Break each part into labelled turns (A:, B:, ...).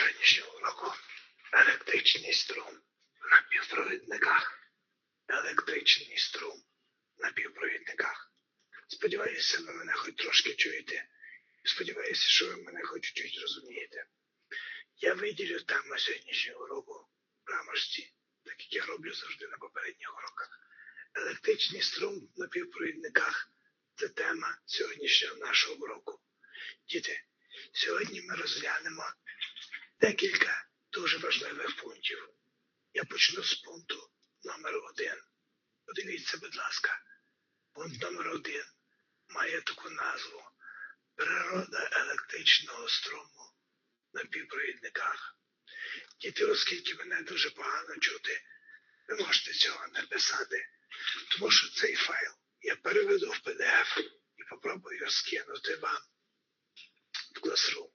A: сьогоднішнього уроку електричний струм на півпровідниках. Електричний струм на півпровідниках. Сподіваюся, ви мене хоч трошки чуєте. Сподіваюся, що ви мене хоч чуть розумієте. Я виділю тему сьогоднішнього уроку в рамочці, так як я роблю завжди на попередніх уроках. Електричний струм на півпровідниках це тема сьогоднішнього нашого уроку. Діти, сьогодні ми розглянемо декілька дуже важливих пунктів. Я почну з пункту номер один. Подивіться, будь ласка, пункт номер один має таку назву Природа електричного струму на півпровідниках. Діти, оскільки мене дуже погано чути, ви можете цього не писати, тому що цей файл я переведу в PDF і попробую скинути вам в Classroom.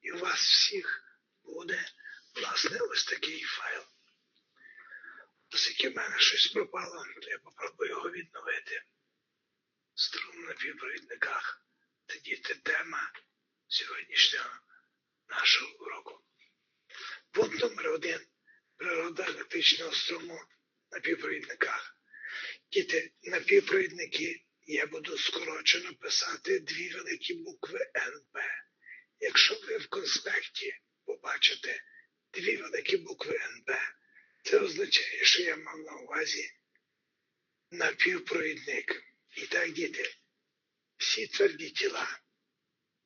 A: І у вас всіх буде, власне, ось такий файл. Оскільки в мене щось пропало, то я попробую його відновити. Струм на півпровідниках. Це діти тема сьогоднішнього нашого уроку. Пункт номер один. Природа електричного струму на півпровідниках. Діти, напівпровідники я буду скорочено писати дві великі букви НП. Якщо ви в конспекті побачите дві великі букви НП, це означає, що я мав на увазі напівпровідник. І так, діти, всі тверді тіла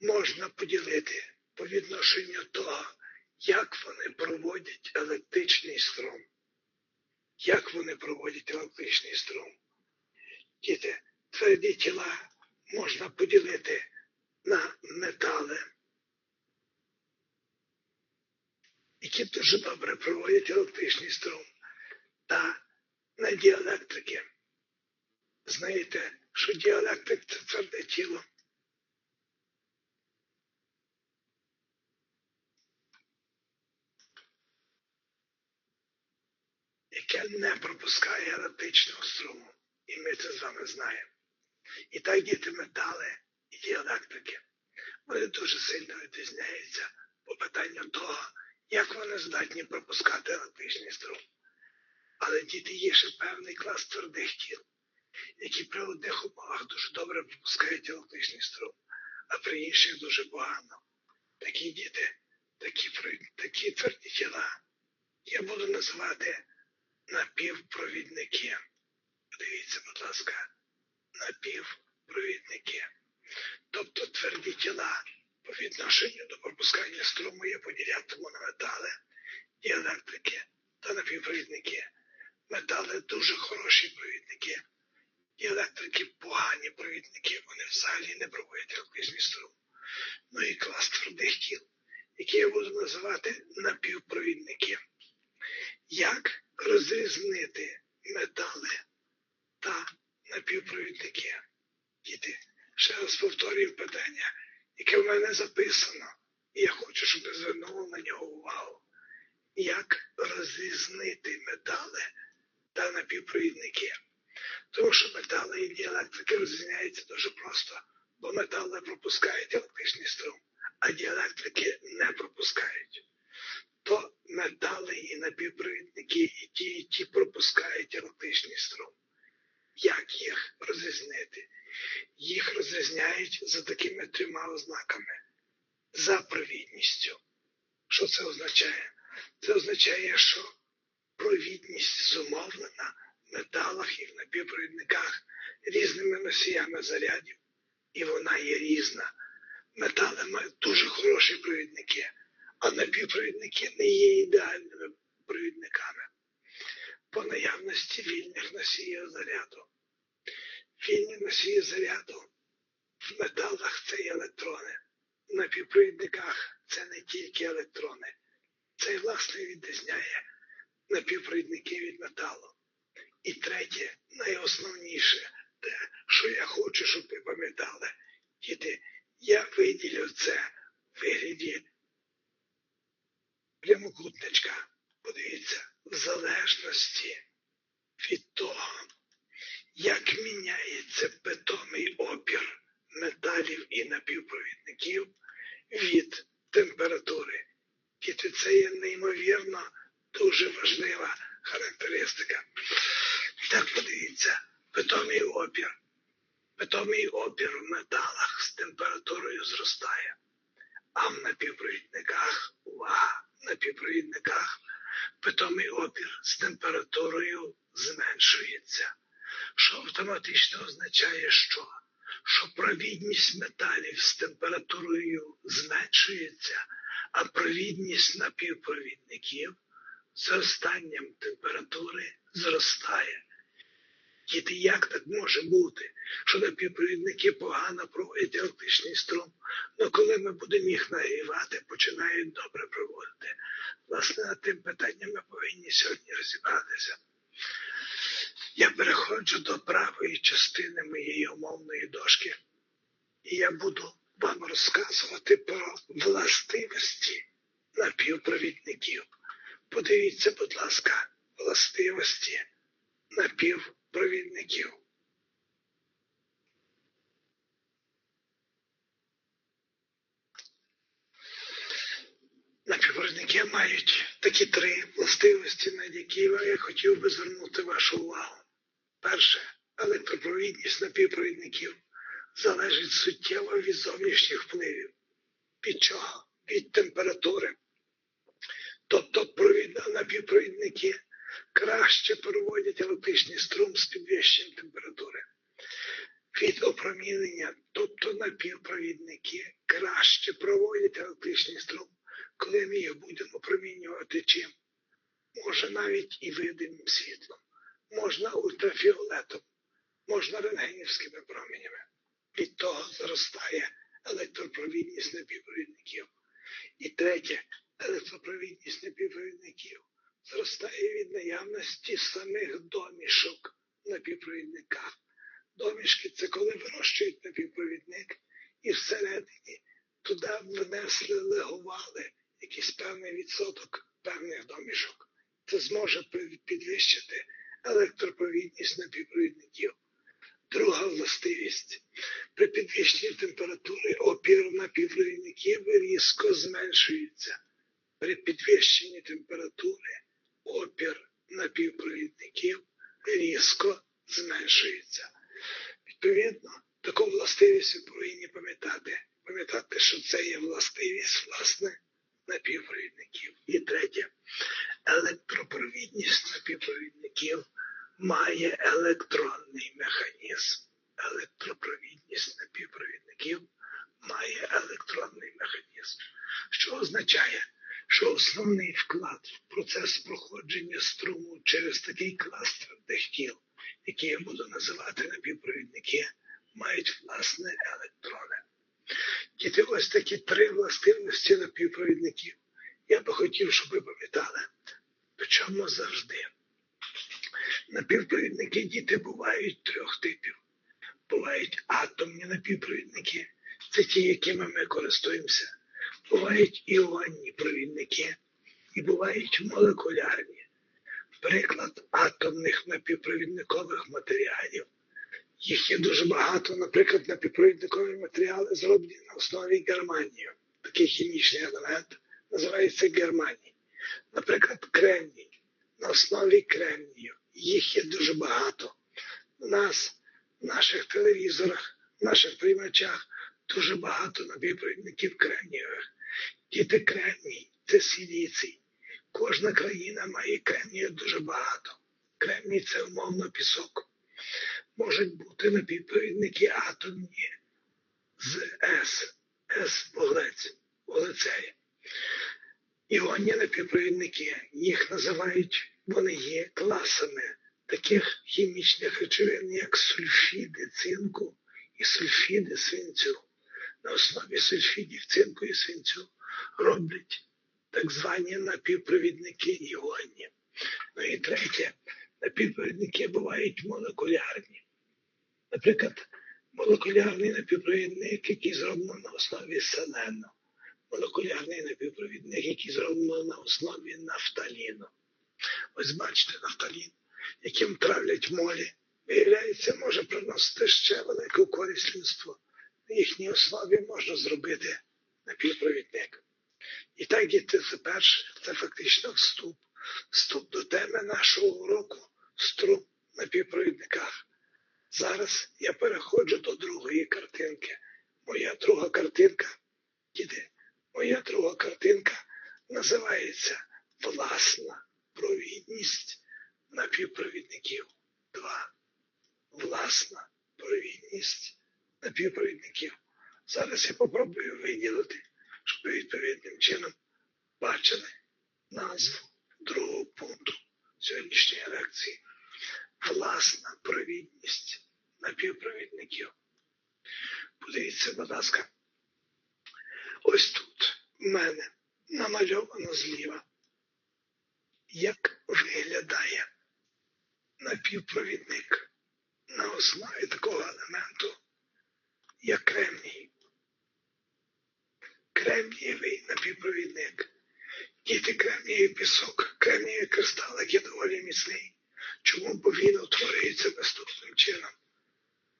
A: можна поділити по відношенню того, як вони проводять електричний струм. Як вони проводять електричний струм? Діти, тверді тіла можна поділити на метали, які дуже добре проводять електричний струм, та на діелектрики. Знаєте, що діелектрик це тверде тіло. яке не пропускає електричного струму. І ми це з вами знаємо. І так діти метали і діелектрики. Вони дуже сильно відрізняються по питанню того, як вони здатні пропускати електричний струм. Але діти є ще певний клас твердих тіл, які при одних умовах дуже добре пропускають електричний струм, а при інших дуже погано. Такі діти, такі, такі тверді тіла я буду називати напівпровідники. Подивіться, будь ласка, напівпровідники. Тобто тверді тіла по відношенню до пропускання струму я поділятиму на метали і електрики та напівпровідники. Метали дуже хороші провідники. І електрики погані провідники, вони взагалі не проводять електричний струм. Ну і клас твердих тіл, які я буду називати напівпровідники. Як розрізнити метали та напівпровідники? Діти, ще раз повторюю питання, яке в мене записано, і я хочу, щоб ви звернули на нього увагу. Як розрізнити метали та напівпровідники? Тому що метали і діелектрики розрізняються дуже просто, бо метали пропускають електричний струм, а діелектрики не пропускають. То метали і напівпровідники і ті, і ті пропускають електричний струм. Як їх розрізнити? Їх розрізняють за такими трьома ознаками. За провідністю. Що це означає? Це означає, що провідність зумовлена в металах і в напівпровідниках різними носіями зарядів. І вона є різна. Метали мають дуже хороші провідники, а напівпровідники не є ідеальними провідниками. По наявності вільних носіїв заряду. Вільні носії заряду в металах це електрони. В напівпровідниках це не тільки електрони. Це, власне, відрізняє напівпровідники від металу. І третє, найосновніше, те, що я хочу, щоб ви пам'ятали, діти, я виділю це в вигляді прямокутничка. Подивіться, в залежності від того, як міняється питомий опір металів і напівпровідників від температури. Діти, це дуже важлива характеристика. Так подивіться, питомий опір. Питомий опір в металах з температурою зростає. А в напівпровідниках, увага, в напівпровідниках питомий опір з температурою зменшується, що автоматично означає, що Що провідність металів з температурою зменшується, а провідність напівпровідників зростанням температури зростає. Діти, як так може бути, що напівпровідники погано проводять електричний струм, але коли ми будемо їх нагрівати, починають добре проводити. Власне, над тим питанням ми повинні сьогодні розібратися. Я переходжу до правої частини моєї умовної дошки, і я буду вам розказувати про властивості напівпровідників. Подивіться, будь ласка, властивості напівпровідників. Напівпровідники мають такі три властивості, на які я хотів би звернути вашу увагу. Перше, електропровідність напівпровідників залежить суттєво від зовнішніх впливів. Від чого? Від температури. Тобто провід... напівпровідники краще проводять електричний струм з підвищенням температури. Від опромінення, тобто напівпровідники краще проводять електричний струм, коли ми їх будемо опромінювати чим. Може навіть і видимим світлом, можна ультрафіолетом, можна рентгенівськими променями. Від того зростає електропровідність напівпровідників. І третє, електропровідність напівпровідників зростає від наявності самих домішок на півпровідниках. Домішки це коли вирощують напівпровідник і всередині туди внесли, легували якийсь певний відсоток певних домішок. Це зможе підвищити електропровідність напівпровідників. Друга властивість. При підвищенні температури опір напівпровідників різко зменшується. При підвищенні температури опір напівпровідників різко зменшується. Відповідно, таку властивість ви повинні пам'ятати. Пам'ятати, що це є властивість власне напівпровідників. І третє, електропровідність напівпровідників має електронний механізм. Електропровідність напівпровідників має електронний механізм, що означає, що основний вклад в процес проходження струму через такий клас твердих тіл, який я буду називати напівпровідники, мають власне електрони. Діти, ось такі три властивості напівпровідників. Я би хотів, щоб ви пам'ятали, причому завжди. Напівпровідники діти бувають трьох типів. Бувають атомні напівпровідники, це ті, якими ми користуємося. Бувають іонні провідники і бувають молекулярні. Приклад атомних напівпровідникових матеріалів. Їх є дуже багато, наприклад, напівпровідникові матеріали зроблені на основі германію. Такий хімічний елемент називається германій. Наприклад, кремній на основі кремнію. Їх є дуже багато. У нас, в наших телевізорах, в наших приймачах дуже багато напівпровідників кремнієвих. Діти кремній це сіліцій. Кожна країна має кремнію дуже багато. Кремній це умовно пісок. Можуть бути напівпровідники атомні з С, С вуглець, вуглецеї. Іонні напівпровідники, їх називають, вони є класами таких хімічних речовин, як сульфіди цинку і сульфіди свинцю. На основі сульфідів цинку і свинцю роблять так звані напівпровідники іонні. Ну і третє, напівпровідники бувають молекулярні. Наприклад, молекулярний напівпровідник, який зроблено на основі селену, молекулярний напівпровідник, який зроблено на основі нафталіну. Ось бачите, нафталін, яким травлять молі, виявляється, може приносити ще велику користь людству. На їхній основі можна зробити напівпровідник. І так, діти, це перше, це фактично вступ, вступ до теми нашого уроку струм на півпровідниках. Зараз я переходжу до другої картинки. Моя друга картинка, діти, моя друга картинка називається Власна провідність напівпровідників. Два. Власна провідність напівпровідників. Зараз я попробую виділити, щоб відповідним чином бачили назву другого пункту сьогоднішньої лекції. Власна провідність напівпровідників. Подивіться, будь ласка, ось тут в мене намальовано зліва, як виглядає напівпровідник на основі такого елементу, як кремній. Кремнієвий напівпровідник. Діти кремнієвий пісок, кремнієвий кристалик є доволі міцний. Чому бо він утворюється наступним чином?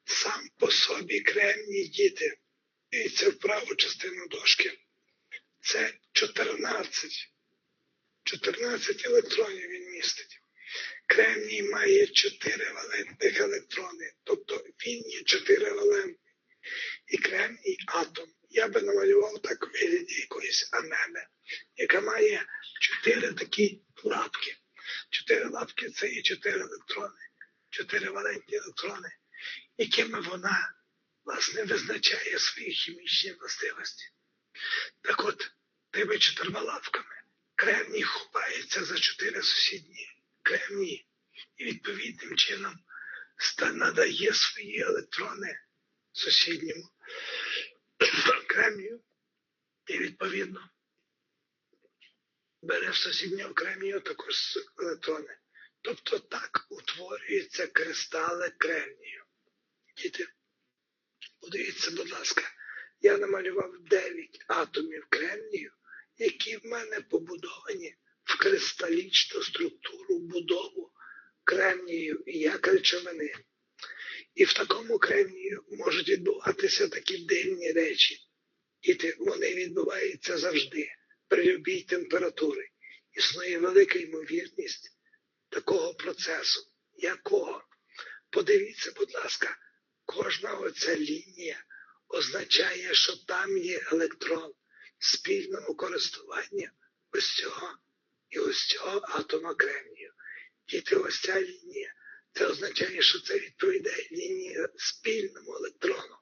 A: Сам по собі кремній діти. Дивіться в праву частину дошки. Це 14. 14 електронів він містить. Кремній має 4 валентних електрони, тобто він є 4 валентний. І кремній атом. Я би намалював так у вигляді якоїсь амеби, яка має 4 такі лапки. Чотири лапки це є 4 електрони, 4 валентні електрони, якими вона, власне, визначає свої хімічні властивості. Так от, тими чотирма лапками кремній ховається за чотири сусідні кремнії і відповідним чином надає свої електрони сусідньому кремнію і відповідно бере в сусіднього кремнію також електрони. Тобто так утворюються кристали кремнію. Діти, подивіться, будь ласка, я намалював 9 атомів кремнію, які в мене побудовані в кристалічну структуру будову кремнію як речовини. І в такому кремнію можуть відбуватися такі дивні речі. Діти, вони відбуваються завжди при любій температурі. Існує велика ймовірність такого процесу, якого, подивіться, будь ласка, кожна оця лінія означає, що там є електрон в спільному користуванні ось цього і ось цього атома кремнію. Діти, ось ця лінія. Це означає, що це відповідає лінії спільному електрону,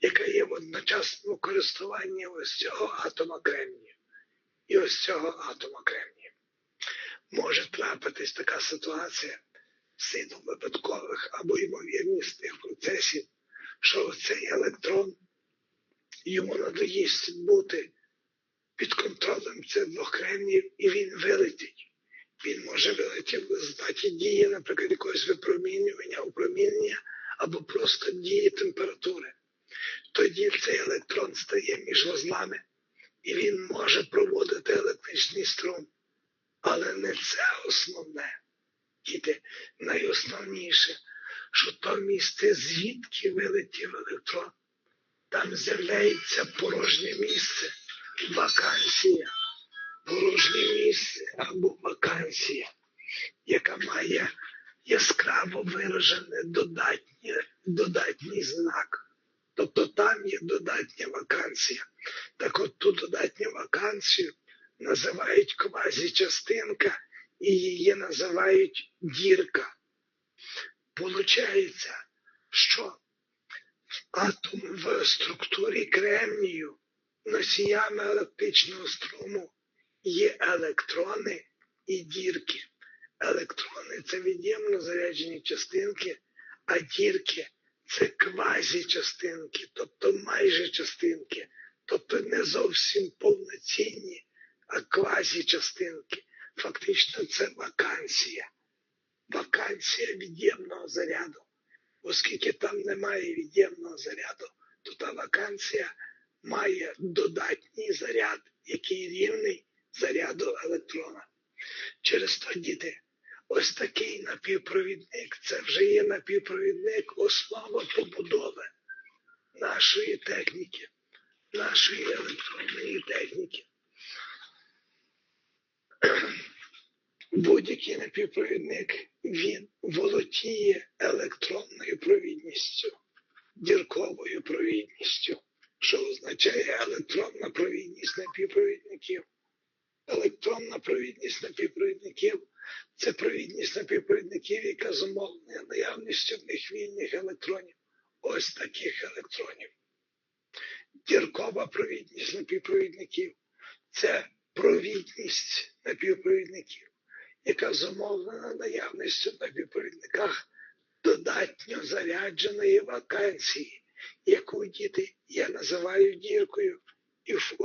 A: яка є в одночасному користуванні ось цього атома кремнію і ось цього атома кремнію. Може трапитись така ситуація силу випадкових або ймовірністих процесів, що цей електрон йому надоїсть бути під контролем цих двох кремнів, і він вилетить. Він може вилетіти в результаті дії, наприклад, якогось випромінювання, опромінення або просто дії температури. Тоді цей електрон стає між вузлами і він може проводити електричний струм. Але не це основне. Діти, найосновніше, що то місце, звідки вилетів електрон, там з'являється порожнє місце, вакансія, порожнє місце або вакансія, яка має яскраво виражений додатній, додатній знак. Тобто там є додатня вакансія. Так от ту додатню вакансію називають квазічастинка і її називають дірка. Получається, що атом в структурі кремнію носіями електричного струму є електрони і дірки. Електрони це від'ємно заряджені частинки, а дірки це квазічастинки, тобто майже частинки, тобто не зовсім повноцінні, а квазічастинки. Фактично це вакансія. Вакансія від'ємного заряду. Оскільки там немає від'ємного заряду, то та вакансія має додатній заряд, який рівний заряду електрона. Через то діти Ось такий напівпровідник. Це вже є напівпровідник, основа побудови нашої техніки, нашої електронної техніки. Будь-який напівпровідник він володіє електронною провідністю, дірковою провідністю, що означає електронна провідність напівпровідників. Електронна провідність напівпровідників це провідність напівпровідників, яка зумовлена наявністю в них вільних електронів. Ось таких електронів. Діркова провідність напівпровідників це провідність напівпровідників, яка зумовлена наявністю в напівпровідниках додатньо зарядженої вакансії, яку діти я називаю діркою, і в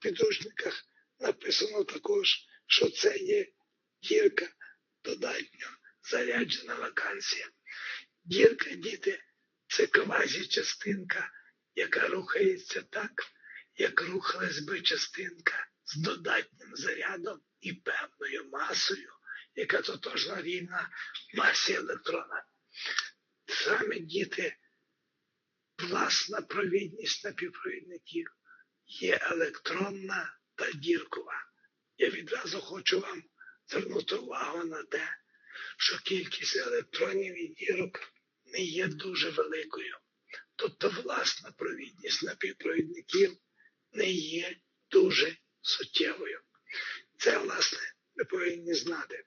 A: підручниках написано також, що це є дірка додатньо заряджена вакансія. Дірка, діти, це квазі-частинка, яка рухається так, як рухалась би частинка з додатнім зарядом і певною масою, яка тотожна рівна масі електрона. Саме діти, власна провідність напівпровідників є електронна та діркова. Я відразу хочу вам звернути увагу на те, що кількість електронів і дірок не є дуже великою. Тобто власна провідність напівпровідників не є дуже суттєвою. Це, власне, ми повинні знати.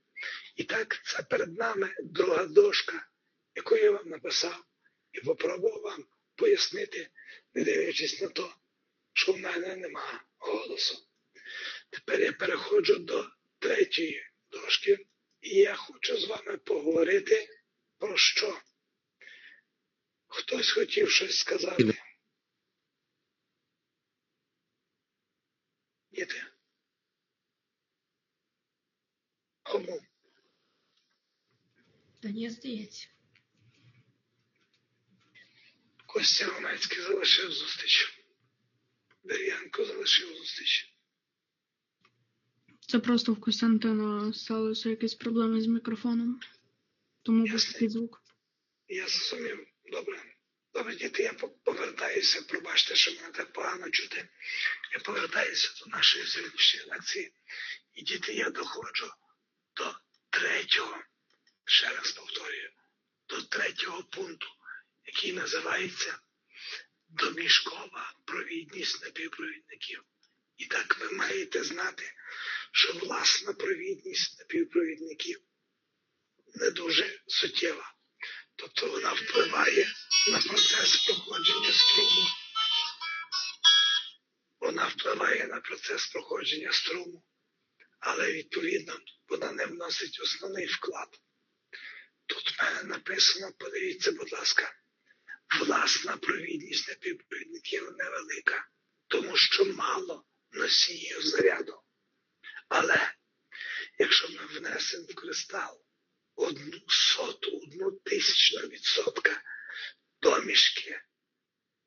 A: І так, це перед нами друга дошка, яку я вам написав, і попробував вам пояснити, не дивлячись на те, що в мене нема голосу. Тепер я переходжу до третьої дошки, і я хочу з вами поговорити про що. Хтось хотів щось сказати. Діти. Кому?
B: Та ні, здається.
A: Костя Ромецький залишив зустріч. Дер'янко залишив зустріч.
B: Це просто в Костянтина сталося якісь проблеми з мікрофоном. Тому був такий звук.
A: Я зрозумів. Добре. Добре, діти, я повертаюся. Пробачте, що мене так погано чути. Я повертаюся до нашої сьогоднішньої лекції. І діти, я доходжу до третього, ще раз повторюю, до третього пункту, який називається домішкова провідність напівпровідників. І так ви маєте знати, що власна провідність напівпровідників не дуже суттєва. Тобто вона впливає на процес проходження струму. Вона впливає на процес проходження струму, але відповідно вона не вносить основний вклад. Тут в мене написано, подивіться, будь ласка, власна провідність напівпровідників невелика, тому що мало носіїв заряду. Але якщо ми внесемо в кристал одну соту, одну тисячну відсотка домішки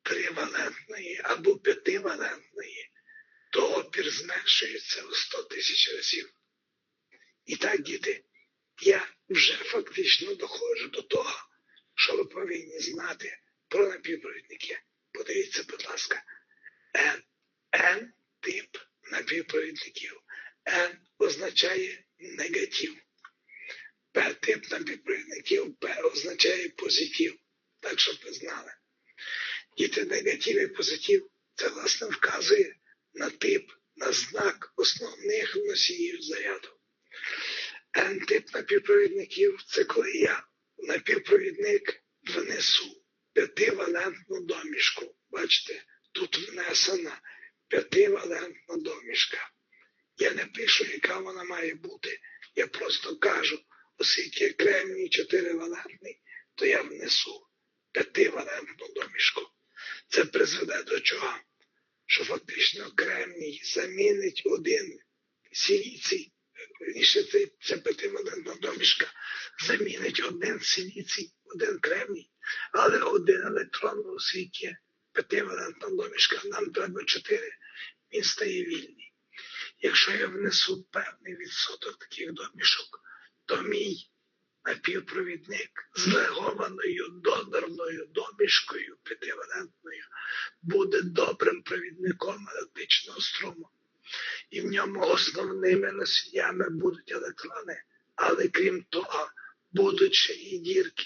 A: тривалентної або п'ятивалентної, то опір зменшується у 100 тисяч разів. І так, діти, я вже фактично доходжу до того, що ви повинні знати про напівпровідники. Подивіться, будь ласка, N. N тип напівпровідників. N означає негатив. П тип напівпровідників П означає позитив. Так, щоб ви знали. Діти негатив і позитив це власне вказує на тип, на знак основних носіїв заряду. N-тип напівпровідників це коли я напівпровідник внесу п'ятивалентну домішку. Бачите, тут внесена п'ятивалентна домішка. Я не пишу, яка вона має бути. Я просто кажу, оскільки кремній чотиривалентний, то я внесу п'ятивалентну домішку. Це призведе до чого? Що фактично кремній замінить один сіліцій, верніше це, п'ятивалентна домішка, замінить один силіцій, один кремній, але один електрон, оскільки п'ятивалентна домішка, нам треба чотири, він стає вільний. Якщо я внесу певний відсоток таких домішок, то мій напівпровідник з легованою донорною домішкою п'ятивалентною буде добрим провідником електричного струму. І в ньому основними носіями будуть електрони Але крім того, будуть ще і дірки.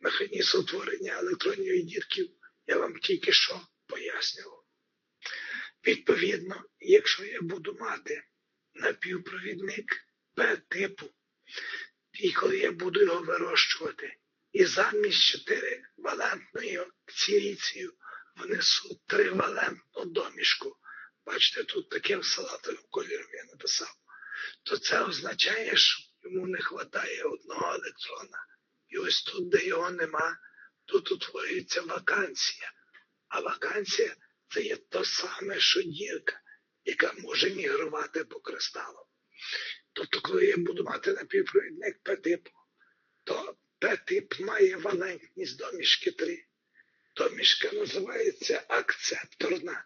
A: Механізм утворення електронної дірків я вам тільки що пояснював. Відповідно, якщо я буду мати напівпровідник П-типу, і коли я буду його вирощувати, і замість 4 валентної сіліцію внесу тривалентну домішку. Бачите, тут таким салатовим кольором я написав. То це означає, що йому не вистачає одного електрона. І ось тут, де його нема, тут утворюється вакансія. А вакансія це є то саме, що дірка, яка може мігрувати по кристалу. Тобто, коли я буду мати напівпровідник П-типу, то П-тип має валентність домішки 3. Домішка називається акцепторна,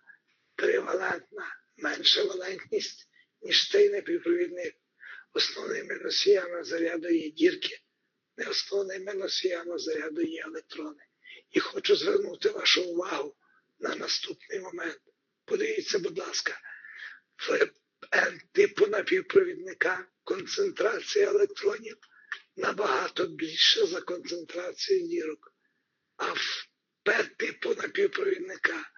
A: тривалентна, менша валентність, ніж цей напівпровідник. Основними носіями заряду є дірки, не основними носіями заряду є електрони. І хочу звернути вашу увагу на наступний момент. Подивіться, будь ласка, в N-типу напівпровідника концентрація електронів набагато більша за концентрацію дірок. А в П-типу напівпровідника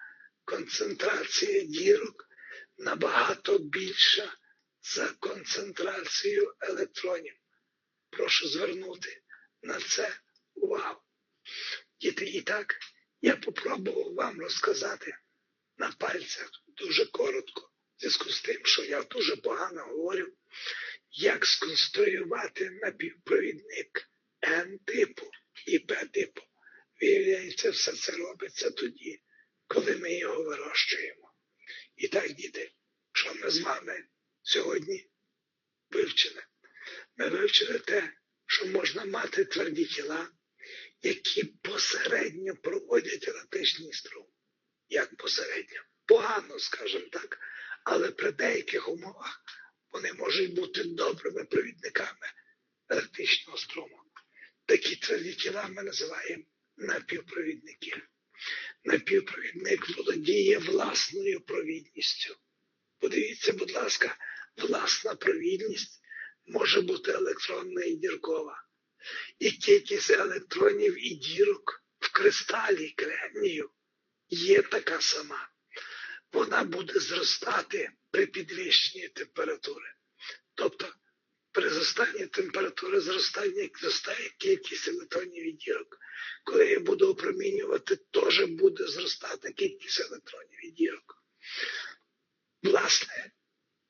A: концентрація дірок набагато більша за концентрацію електронів. Прошу звернути на це увагу. Діти, і так, я попробував вам розказати на пальцях дуже коротко, в зв'язку з тим, що я дуже погано говорю, як сконструювати напівпровідник N-типу і P-типу. Виявляється, все це робиться тоді, коли ми його вирощуємо. І так, діти, що ми з вами сьогодні вивчили? Ми вивчили те, що можна мати тверді тіла, які посередньо проводять електричний струм. Як посередньо? Погано, скажімо так, але при деяких умовах вони можуть бути добрими провідниками електричного струму. Такі тверді тіла ми називаємо напівпровідники. Напівпровідник володіє власною провідністю. Подивіться, будь ласка, власна провідність може бути електронна і діркова. І кількість електронів і дірок в кристалі кремнію є така сама. Вона буде зростати при підвищенні температури. Тобто при зростанні температури зростання зростає кількість електронів і дірок. Коли я буду опромінювати, теж буде зростати кількість електронів і дірок. Власне,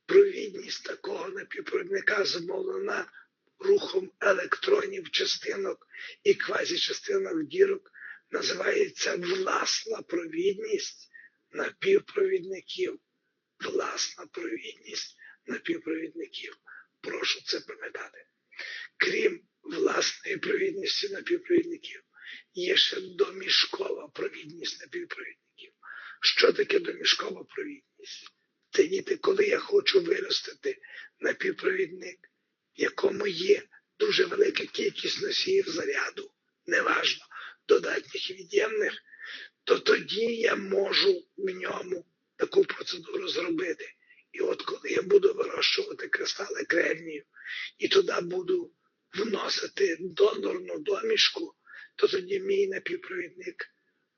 A: провідність такого напівпровідника зумовлена рухом електронів, частинок і квазічастинок дірок, називається власна провідність напівпровідників. Власна провідність напівпровідників. Прошу це пам'ятати. Крім власної провідності напівпровідників, є ще домішкова провідність напівпровідників. Що таке домішкова провідність? Це діти, коли я хочу виростити напівпровідник, в якому є дуже велика кількість носіїв заряду, неважно, додатніх від'ємних, то тоді я можу в ньому таку процедуру зробити. І от коли я буду вирощувати кристали кремнію і туди буду вносити донорну домішку, то тоді мій напівпровідник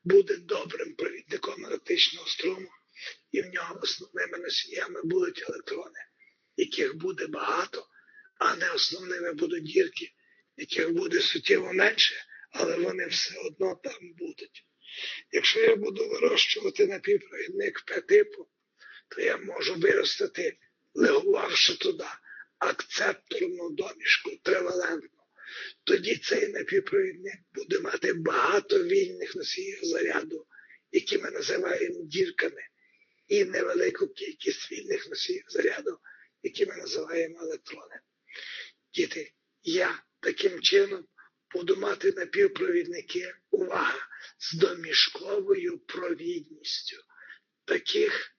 A: буде добрим провідником електричного струму, і в нього основними носіями будуть електрони, яких буде багато, а не основними будуть дірки, яких буде суттєво менше, але вони все одно там будуть. Якщо я буду вирощувати напівпровідник П-типу, то я можу виростити, легувавши туди акцепторну домішку тривалентну. Тоді цей напівпровідник буде мати багато вільних носіїв заряду, які ми називаємо дірками, і невелику кількість вільних носіїв заряду, які ми називаємо електрони. Діти, я таким чином буду мати напівпровідники, увага, з домішковою провідністю. Таких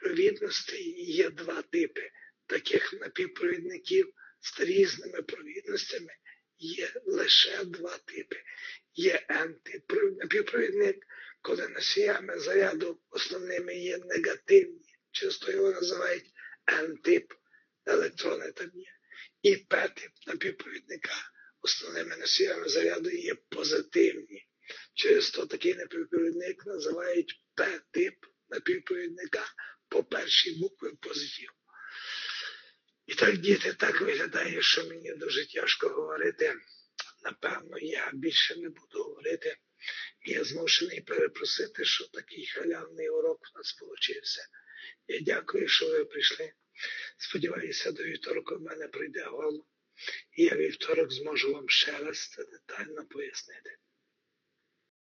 A: провідностей є два типи. Таких напівпровідників з різними провідностями є лише два типи. Є напівпровідник, коли носіями заряду основними є негативні, часто його називають N-тип електрони там є. І П-тип напівпровідника основними носіями заряду є позитивні. Через то такий напівпровідник називають П-тип напівпровідника по першій букві позитив. І так, діти, так виглядає, що мені дуже тяжко говорити. Напевно, я більше не буду говорити. Я змушений перепросити, що такий халявний урок у нас получився. Я дякую, що ви прийшли. Сподіваюся, до вівторка в мене прийде голос, і я вівторок зможу вам ще раз це детально пояснити.